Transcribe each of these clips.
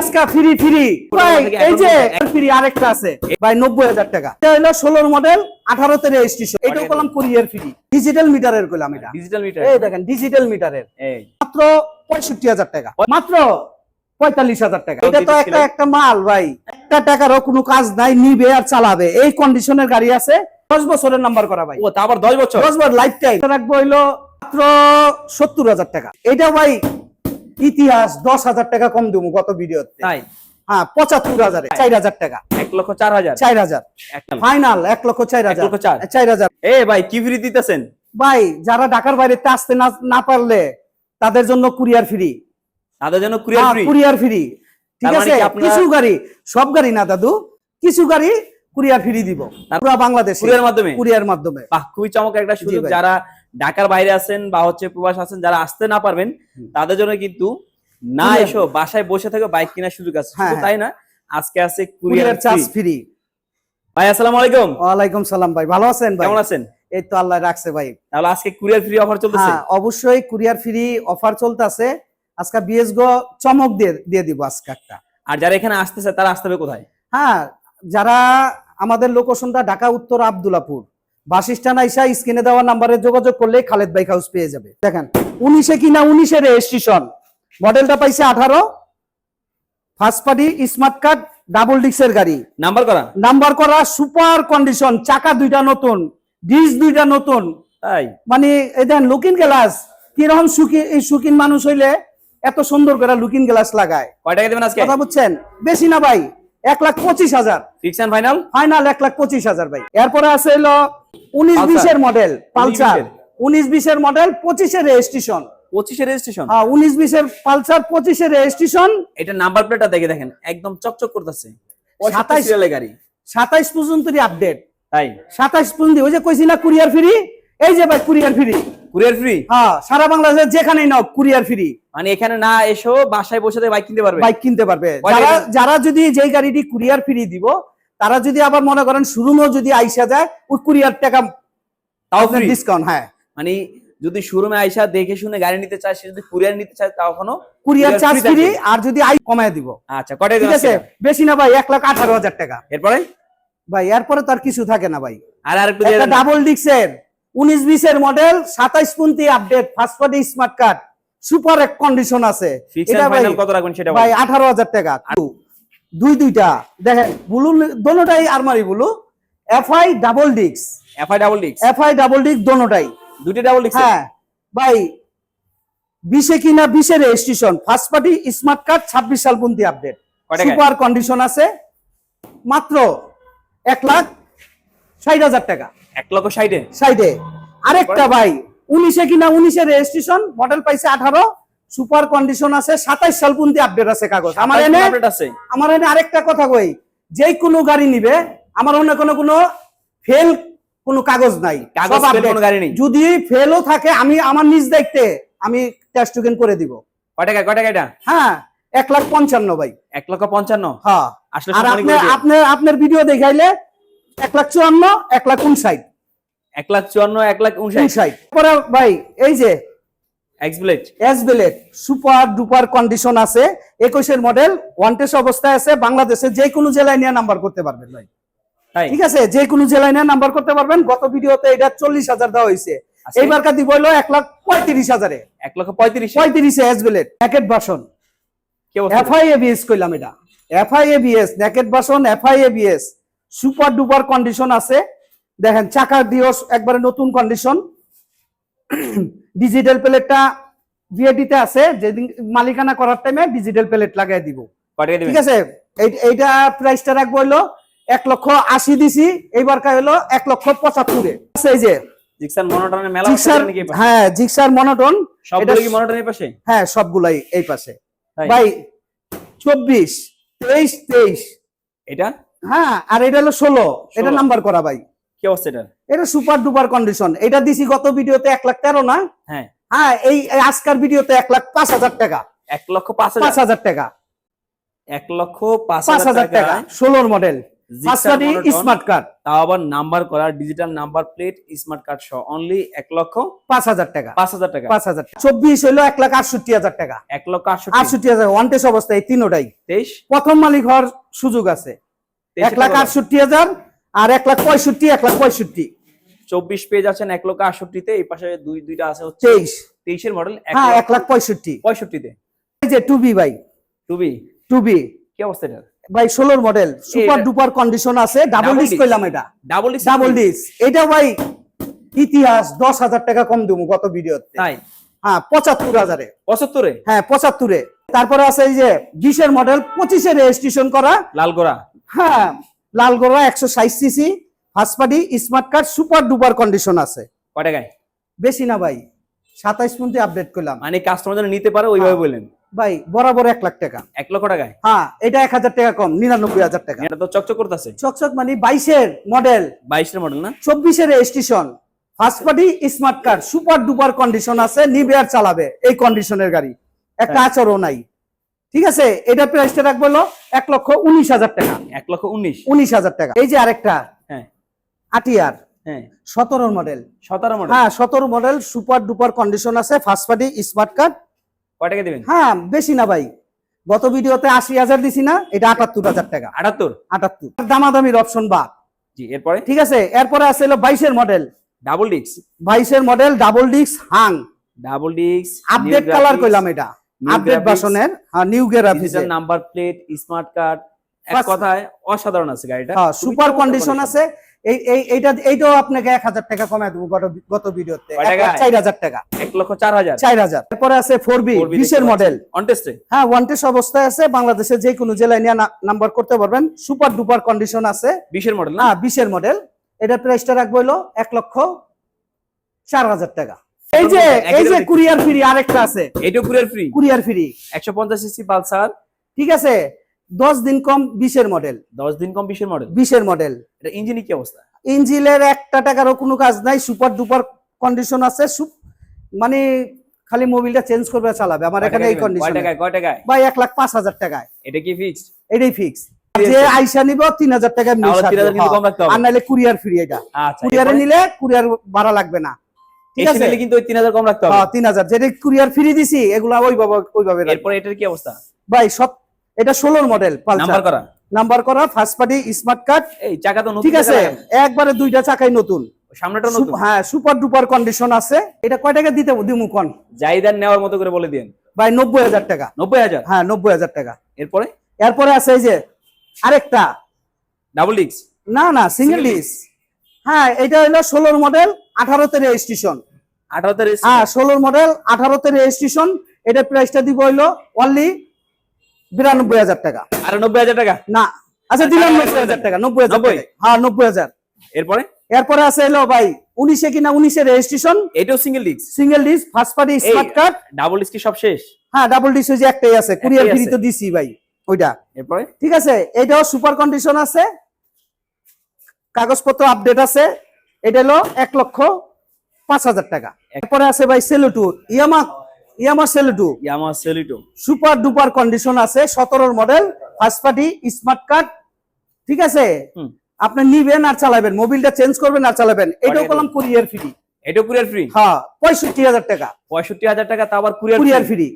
আজকে free free ভাই এই যে ফ্রি আরেকটা আছে। ভাই নব্বই হাজার টাকা। এটা হলো ষোলোর মডেল আঠারোতে রেজিস্ট্রেশন এটাও করলাম কুরিয়ার ফ্রি ডিজিটাল মিটারের করলাম এটা। ডিজিটাল মিটার এই দেখেন ডিজিটাল মিটারের মাত্র পঁয়ষট্টি হাজার টাকা। মাত্র পঁয়তাল্লিশ হাজার টাকা। এটা তো একটা একটা মাল ভাই। একটা টাকারও কোনো কাজ নাই নিবে আর চালাবে। এই কন্ডিশনের গাড়ি আছে। দশ বছরের নাম্বার করা ভাই। ও তারপর 10 বছর? দশ বছর লাইফ টাইম রাখব হইল মাত্র সত্তর হাজার টাকা। এটা ভাই ইতিহাস দশ হাজার টাকা কম দেবো গত ভিডিওতে। তাই? হ্যাঁ পঁচাত্তর হাজারে। চার হাজার টাকা। 1 লক্ষ 4000 চার হাজার। ফাইনাল এক লক্ষ চার হাজার চার। চার হাজার। এ ভাই কি ফ্রি দিতেছেন? ভাই যারা ঢাকার বাইরে আসতে না পারলে তাদের জন্য কুরিয়ার ফ্রি তাদের জন্য কুরিয়ার ফ্রি কুরিয়ার ফ্রি ঠিক মানে আছে? কিছু গাড়ি সব গাড়ি না দাদু কিছু গাড়ি কুরিয়ার ফ্রি দিব। পুরো বাংলাদেশ। কুরিয়ার মাধ্যমে? কুরিয়ার মাধ্যমে। বাহ খুবই চমক একটা সুযোগ। যারা ঢাকার বাইরে আছেন বা হচ্ছে প্রবাস আছেন যারা আসতে না পারবেন তাদের জন্য কিন্তু না এসো বাসায় বসে থেকে বাইক কেনার সুযোগ আছে। হ্যাঁ, হ্যাঁ। তাই না আজকে আছে কুরিয়ার চার্জ ফ্রি ভাই আসসালামু আলাইকুম। ওয়ালাইকুম সালাম ভাই ভালো আছেন ভাই? কেমন আছেন? এই তো আল্লাহ রাখছে ভাই। তাহলে আজকে কুরিয়ার ফ্রি অফার চলতেছে? হ্যাঁ অবশ্যই কুরিয়ার ফ্রি অফার চলতেছে। আজকে বিএস গো চমক দিয়ে দিয়ে দিব আজকে একটা। আর যারা এখানে আসতেছে তারা আসতে হবে কোথায়? হ্যাঁ যারা আমাদের লোকেশনটা ঢাকা উত্তর আব্দুলাপুর বাস স্ট্যান্ড আইসা স্ক্রিনে দেওয়া নাম্বারে যোগাযোগ করলে খালেদ বাইক হাউস পেয়ে যাবে। দেখেন উনিশে কিনা উনিশে রেজিস্ট্রেশন। মডেলটা পাইছে আঠারো। First party smart card double ডিক্সের গাড়ি। নাম্বার করা? নাম্বার করা সুপার কন্ডিশন চাকা দুইটা নতুন ডিস দুইটা নতুন। মানে এই দেখেন লুকিং গ্লাস কীরকম সুখী এই সুখিন মানুষ হইলে এত সুন্দর করে লুকিং গ্লাস লাগায়। কয় টাকা দেবেন আজকে? কথা বুঝছেন? বেশি না ভাই এক লাখ পঁচিশ হাজার। ফিক্স ফাইনাল ফাইনাল এক লাখ পঁচিশ হাজার ভাই। এরপরে আছে হলো উনিশ বিশের মডেল পালসার। উনিশ বিশের মডেল পঁচিশের রেজিস্ট্রেশন পঁচিশে রেজিস্ট্রেশন হ্যাঁ উনিশ বিশের পালসার পঁচিশের রেজিস্ট্রেশন এটা নাম্বার প্লেটটা দেখে দেখেন একদম চকচক করতেছে। সাতাইশ গাড়ি। সাতাইশ পর্যন্তই আপডেট তাই? সাতাইশ পর্যন্ত ওই যে কইছি না কুরিয়ার ফ্রি এই যে ভাই কুরিয়ার ফ্রি কুরিয়ার ফ্রি হ্যাঁ সারা বাংলাদেশে যেখানেই নাও কুরিয়ার ফ্রি মানে এখানে না এসো বাসায় বসে বাইক কিনতে পারবে। বাইক কিনতে পারবে। যারা যারা যদি যেই গাড়িটি কুরিয়ার ফ্রি দিব তারা যদি আবার মনে করেন শোরুমেও যদি আইসা যায় ওই কুরিয়ার টাকা তাও ডিসকাউন্ট হ্যাঁ। মানে যদি শোরুমে আইসা দেখে শুনে গাড়ি নিতে চায় সে যদি কুরিয়ার নিতে চায় তাও এখনও কুরিয়ার চার্জ ফ্রি আর যদি আই কমায় দিব। আচ্ছা কটাই ঠিক আছে? বেশি না ভাই এক লাখ আঠারো হাজার টাকা। এরপরে? ভাই এরপরে তার কিছু থাকে না ভাই। আর আরেকটু দিয়ে একটা ডাবল ডিক্সের উনিশ বিশের মডেল সাতাইশ পন্থী update first party smart card super এক কন্ডিশন আছে। এটা ভাই কত রাখবেন সেটা ভাই। আঠারো হাজার টাকা। দুই দুইটা। দেখেন ব্লু দোনোটাই আরমারি ব্লু। এফআই ডাবল ডিক্স এফআই ডাবল ডিক্স এফআই ডাবল ডিক্স দোনোটাই। দুটি ডাবল ডিক্স হ্যাঁ। ভাই বিশে কিনা বিশে registration first party smart card ছাব্বিশ সাল পন্থী আপডেট সুপার কন্ডিশন আছে। মাত্র এক লাখ ষাট হাজার টাকা। এক লক্ষ ষাটে? সাইডে আরেকটা ভাই উনিশে কিনা উনিশে রেজিস্ট্রেশন মডেল পাইছে আঠারো। সুপার কন্ডিশন আছে সাতাইশ সাল পর্যন্ত আপডেট আছে কাগজ। আমার এনে আছে। আমার এনে আরেকটা কথা কই যে কোনো গাড়ি নিবে আমার অন্য কোনো কোনো ফেল কোনো কাগজ নাই। কাগজ কোনো গাড়ি নেই। যদি ফেলও থাকে আমি আমার নিজ দেখতে আমি টেস্ট টোকেন করে দিব। কয় টাকা এটা? হ্যাঁ এক লাখ পঞ্চান্ন ভাই। এক লক্ষ পঞ্চান্ন? হ্যাঁ। আসলে আর আপনার আপনার ভিডিও দেখাইলে এক লাখ চুয়ান্ন এক লাখ উনষাট এক লাখ চুয়ান্ন এক লাখ উনষাট পরে ভাই এই যে এক্স ব্লেড এস বেলেট সুপার ডুপার কন্ডিশন আছে। একুশের মডেল ওয়ান্টেস অবস্থায় আছে। বাংলাদেশে যে কোনো জেলায় নিয়ে নাম্বার করতে পারবেন ভাই। তাই? ঠিক আছে? যে কোনো জেলায় নিয়ে নাম্বার করতে পারবেন। গত ভিডিওতে এটা চল্লিশ হাজার দেওয়া হয়েছে। এইবার দিব হলো এক লাখ পঁয়ত্রিশ হাজারে। এক লক্ষ পঁয়ত্রিশ? পঁয়ত্রিশে এস প্যাকেট বাসন কি অবস্থা? এফআই এবিএস কইলাম এটা। এফআই এবিএস ন্যাকেট বাসন FI ABS super duper condition আছে। দেখেন চাকা দিও একবারে নতুন কন্ডিশন ডিজিটাল প্লেটটা ভিএডিতে আছে যেদিন মালিকানা করার টাইমে ডিজিটাল প্লেট লাগাই দিব। ঠিক আছে? এইটা প্রাইসটা রাখব হলো এক লক্ষ আশি দিছি এইবার হলো এক লক্ষ পঁচাত্তরে। আছে এই যে জিক্সার মনোটনের মেলা? হ্যাঁ জিক্সার মনোটন সবগুলো কি মনোটনের পাশে? হ্যাঁ সবগুলাই এই পাশে। ভাই চব্বিশ তেইশ তেইশ। এটা? হ্যাঁ আর এটা হলো ষোলো। এটা নাম্বার করা ভাই। কি অবস্থা এটা এটা সুপার ডুপার কন্ডিশন এটা দিছি গত ভিডিওতে এক লাখ তেরো না? হ্যাঁ। হ্যাঁ এই আজকার ভিডিওতে এক লাখ পাঁচ হাজার টাকা। এক লক্ষ পাঁচ হাজার। টাকা। এক লক্ষ পাঁচ হাজার টাকা। ষোলোর মডেল স্মার্ট কার্ড তাও আবার নাম্বার করা digital number plate smart card সহ। অনলি এক লক্ষ পাঁচ হাজার টাকা। পাঁচ হাজার টাকা। পাঁচ হাজার চব্বিশ এক লাখ আটষট্টি হাজার টাকা। এক লক্ষ আটষট্টি। হাজার। ওয়ান অবস্থায় তিনোটাই। তেইশ। প্রথম মালিক হওয়ার সুযোগ আছে। এক লাখ আটষট্টি হাজার আর এক লাখ পঁয়ষট্টি এক লাখ পঁয়ষট্টি। চব্বিশ পেজ আছেন এক লক্ষ আটষট্টিতে এই পাশে দুই দুইটা আছে হচ্ছে তেইশ। তেইশের মডেল হ্যাঁ এক লাখ পঁয়ষট্টি। পঁয়ষট্টিতে। এই যে টু বি ভাই। Two B two B. কি অবস্থা এটা? ভাই ষোলোর মডেল সুপার ডুপার কন্ডিশন আছে ডাবল ডিস। কইলাম এটা। ডাবল ডিস ডাবল ডিস এটা ভাই ইতিহাস দশ হাজার টাকা কম দেবো গত ভিডিওতে। তাই? হ্যাঁ পঁচাত্তর হাজারে। পঁচাত্তরে? হ্যাঁ পঁচাত্তরে। তারপরে আছে এই যে বিশের মডেল পঁচিশে রেজিস্ট্রেশন করা। লালগোড়া। হ্যাঁ লালগোড়া একশো ষাট CC first party smart card super duper condition আছে। বেশি না ভাই সাতাইশ পর্যন্ত আপডেট করলাম। মানে কাস্টমার যেন নিতে পারে ওইভাবে হ্যাঁ। বললেন? ভাই বরাবর এক লাখ টাকা। এক লক্ষ টাকায় হ্যাঁ এটা এক হাজার টাকা কম নিরানব্বই হাজার টাকা। এটা তো চকচক করতেছে। চকচক মানে বাইশের মডেল বাইশের মডেল না? চব্বিশের registration first party smart card super duper condition আছে নিবে আর চালাবে এই কন্ডিশনের গাড়ি। একটা আচরণ আচরও নাই। ঠিক আছে? এটা প্রাইসটা রাখব হলো এক লক্ষ উনিশ হাজার টাকা। এক লক্ষ উনিশ। উনিশ হাজার টাকা। এই যে আরেকটা হ্যাঁ। আটিয়ার। হ্যাঁ। সতেরো মডেল সতেরো মডেল হ্যাঁ সতেরো মডেল সুপার ডুপার কন্ডিশন আছে ফার্স্ট পার্টি স্মার্ট কার্ড কয় টাকা হ্যাঁ বেশি না ভাই। গত ভিডিওতে আশি হাজার দিছি না এটা আটাত্তর হাজার টাকা। আটাত্তর? আটাত্তর। দামাদামির অপশন বাদ। জি এরপরে? ঠিক আছে? এরপরে আছে হলো বাইশের মডেল ডাবল ডিস্ক বাইশের মডেল ডাবল ডিস্ক হাং ডাবল ডিস্ক আপডেট কালার কইলাম এটা। আপডেট ভার্সনের new graphics digital number plate smart card এক কথায় অসাধারণ আছে গাড়িটা। হ্যাঁ সুপার কন্ডিশন আছে। এই এই এইটা এইটাও আপনাকে এক হাজার টাকা কমায় দেবো গত গত ভিডিওতে। কয় টাকায়? চার হাজার টাকা। এক লক্ষ চার হাজার। চার হাজার। এরপরে আছে ফোর বি বিশের মডেল অন টেস্টে হ্যাঁ ওয়ান্টেস অবস্থায় আছে। বাংলাদেশের যে কোনো জেলায় নিয়ে নাম্বার করতে পারবেন। সুপার ডুপার কন্ডিশন আছে। বিশের মডেল না? হ্যাঁ বিশের মডেল এটার প্রাইসটা রাখব হলো এক লক্ষ চার হাজার টাকা। এই যে এই যে কুরিয়ার ফ্রি আরেকটা আছে। এইটাও কুরিয়ার ফ্রি। Courier free. একশো পঞ্চাশ সিসি পালসার ঠিক আছে? দশ দিন কম বিশের মডেল দশ দিন কম বিশের মডেল বিশের মডেল এটা কি অবস্থা? ইঞ্জিনের একটা টাকারও কোনো কাজ নাই। সুপার ডুপার কন্ডিশন আছে। মানে খালি মোবিলটা চেঞ্জ করবে চালাবে। আমার এখানে এই? কয় কন্ডিশন টাকায় কয় টাকায়? ভাই এক লাখ পাঁচ হাজার টাকায়। এটা কি ফিক্সড এটাই ফিক্স যে আইসা নিব তিন হাজার টাকা এমনি তাহলে সারবে, 3000 কিন্তু হ্যাঁ। আর নাহলে কুরিয়ার ফ্রি এটা। আচ্ছা কুরিয়ারে নিলে কুরিয়ার ভাড়া লাগবে না। ঠিক আছে? কিন্তু ওই তিন হাজার কম রাখতে হবে। হ্যাঁ তিন হাজার। যেটা কুরিয়ার ফ্রি দিছি এগুলা ওইভাবে ওইভাবে রাখবে। এটার কি অবস্থা? ভাই সব এটা ষোলোর মডেল নাম্বার করা? নাম্বার করা ফার্স্ট পার্টি স্মার্ট কার্ড এই চাকা তো নতুন ঠিক আছে একবারে দুইটা চাকাই নতুন। সামনেটা নতুন? হ্যাঁ সুপার ডুপার কন্ডিশন আছে। এটা কয় টাকা দিতে দিমু কন? জাইদার নেওয়ার মতো করে বলে দিন ভাই নব্বই হাজার টাকা। নব্বই হাজার? হ্যাঁ নব্বই হাজার টাকা। এরপরে? এরপরে আছে এই যে আরেকটা। ডাবল ডিক্স না না সিঙ্গেল Single ডিস হ্যাঁ এটা হলো ষোলোর মডেল আঠারোতে রেজিস্ট্রেশন আঠারোতে হ্যাঁ ষোলোর মডেল আঠারোতে রেজিস্ট্রেশন এটার প্রাইসটা দিব হইল অনলি বিরানব্বই হাজার টাকা। আর নব্বই হাজার টাকা? না আচ্ছা দিলাম নব্বই হাজার টাকা নব্বই হাজার হ্যাঁ নব্বই হাজার। এরপরে? এরপরে আছে হলো ভাই উনিশে কিনা উনিশে রেজিস্ট্রেশন এটাও সিঙ্গেল ডিক্স single dish first party smart card double ডিক্স কি সব শেষ? হ্যাঁ ডাবল ডিস যে একটাই আছে কুরিয়ার ফ্রি তো দিছি ভাই ওইটা। এরপরে? ঠিক আছে এটাও সুপার কন্ডিশন আছে। কাগজপত্র আপডেট আছে। এটা হলো এক লক্ষ পাঁচ হাজার টাকা। এরপরে আছে ভাই Saluto Yamaha Yamaha Saluto Yamaha Saluto super duper condition আছে সতেরোর model first party smart card ঠিক আছে? আপনি নিবেন আর চালাবেন মোবিলটা চেঞ্জ করবেন আর চালাবেন। এটাও করলাম কুরিয়ার ফ্রি এটাও কুরিয়ার ফ্রি হ্যাঁ পঁয়ষট্টি হাজার টাকা। পঁয়ষট্টি হাজার টাকা তা আবার কুরিয়ার কুরিয়ার ফ্রি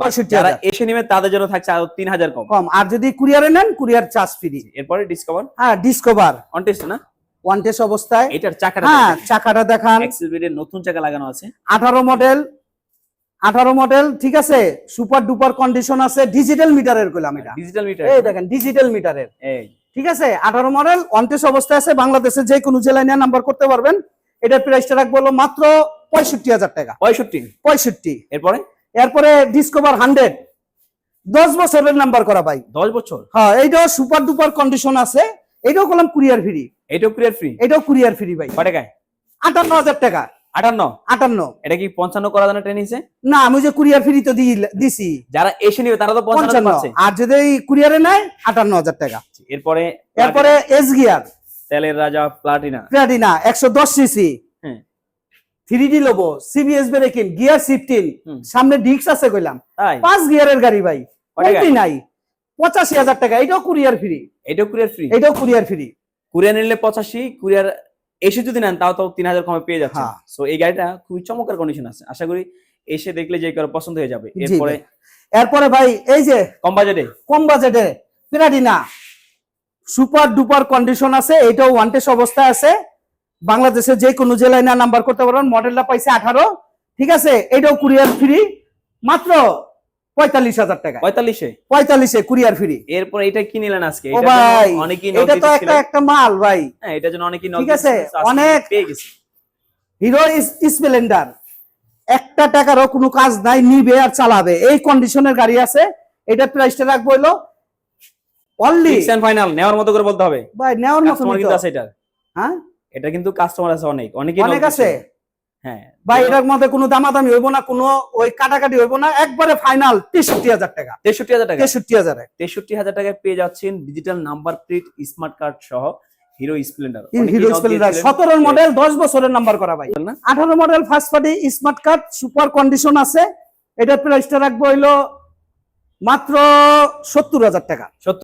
পঁয়ষট্টি হাজার। এসে তাদের জন্য থাকছে আরও তিন হাজার কম। কম। আর যদি কুরিয়ারে নেন কুরিয়ার চার্জ ফ্রি এরপরে ডিসকভার হ্যাঁ ডিসকভার অন টেস্ট না? ওয়ান অবস্থায়। এটার চাকাটা হ্যাঁ চাকাটা দেখান। এক্সিবিটের নতুন চাকা লাগানো আছে। আঠারো মডেল আঠারো মডেল ঠিক আছে? সুপার ডুপার কন্ডিশন আছে ডিজিটাল মিটারের কইলাম এটা। ডিজিটাল মিটার এই দেখেন ডিজিটাল মিটারের এই। ঠিক আছে? আঠারো মডেল ওয়ান্টেস অবস্থায় আছে বাংলাদেশের যে কোনো জেলায় নিয়ে নাম্বার করতে পারবেন। এটার প্রাইসটা রাখব হলো মাত্র পঁয়ষট্টি হাজার টাকা। পঁয়ষট্টি। পঁয়ষট্টি। এরপরে? এরপরে ডিসকভার হান্ড্রেড দশ বছরের নাম্বার করা ভাই। দশ বছর? হ্যাঁ এইটাও সুপার ডুপার কন্ডিশন আছে। এটাও করলাম কুরিয়ার ফ্রি। এটাও কুরিয়ার ফ্রি? এটাও কুরিয়ার ফ্রি ভাই। কয় টাকায়? আটান্ন হাজার টাকা। আটান্ন? আটান্ন। এটা কি পঞ্চান্ন করা দানা ট্রেন নিছে না আমি যে কুরিয়ার ফ্রি তো দিই- দিছি। যারা এসে নিবে তারা তো পঞ্চান্ন পঞ্চান্ন। আর যদি কুরিয়ারে নেয় আটান্ন হাজার টাকা এরপরে এরপরে এস গিয়ার তেলের রাজা প্লাটিনা প্লাটিনা একশো দশ সিসি হ্যাঁ। থ্রি ডি লোবো সিবিএস ব্রেকিং গিয়ার সিফটিন সামনে ডিস্ক আছে কইলাম। পাঁচ গিয়ারের গাড়ি ভাই? নাই। পঁচাশি হাজার টাকা এটাও কুরিয়ার ফ্রি এটাও কুরিয়ার ফ্রি এটাও কুরিয়ার ফ্রি কুরিয়ার নিলে পঁচাশি কুরিয়ার এসে যদি নেন তাও তো তিন হাজার কমে পেয়ে যাচ্ছে। হ্যাঁ। সো এই গাড়িটা খুবই চমৎকার কন্ডিশন আছে। আশা করি এসে দেখলে যে কারও পছন্দ হয়ে যাবে। এরপরে। এরপরে ভাই এই যে কম বাজেটে কম বাজেটে প্লাটিনা সুপার ডুপার কন্ডিশন আছে এটাও ওয়ান টেস্ট অবস্থায় আছে। বাংলাদেশের যে কোনো জেলায় না নাম্বার করতে পারবেন। মডেলটা পাইছে আঠারো। ঠিক আছে এটাও কুরিয়ার ফ্রি মাত্র পঁয়তাল্লিশ হাজার টাকা পঁয়তাল্লিশে? পঁয়তাল্লিশে কুরিয়ার ফ্রি। এরপর এটা কি নিলেন আজকে? ও ভাই অনেকেই এটা তো একটা একটা মাল ভাই। হ্যাঁ এটার জন্য অনেকেই ঠিক আছে, অনেক- পেয়ে গেছি। হিরো স্প্লেন্ডার একটা টাকারও কোনো কাজ নাই নিবে আর চালাবে। এই কন্ডিশনের গাড়ি আছে এটার প্রাইসটা রাখব হলো অনলি এন্ড ফাইনাল নেওয়ার মতো করে বলতে হবে। ভাই নেওয়ার মতো কিন্তু আছে এটা। হ্যাঁ? এটা কিন্তু কাস্টমার আছে অনেক। অনেক knock আছে। ভাই এটার মধ্যে কোনো দামাদামি হইব না কোনো ওই কাটাকাটি হইব না একবারে ফাইনাল তেষট্টি হাজার টাকা। তেষট্টি হাজার টাকা? তেষট্টি হাজার। তেষট্টি হাজার টাকায় পেয়ে যাচ্ছেন digital number plate smart card সহ Hero Splendor Hero Splendor model দশ বছরের নাম্বার করা ভাই। আঠারো model first party smart card super condition আছে। এটার প্রাইসটা রাখব হইল মাত্র সত্তর হাজার টাকা।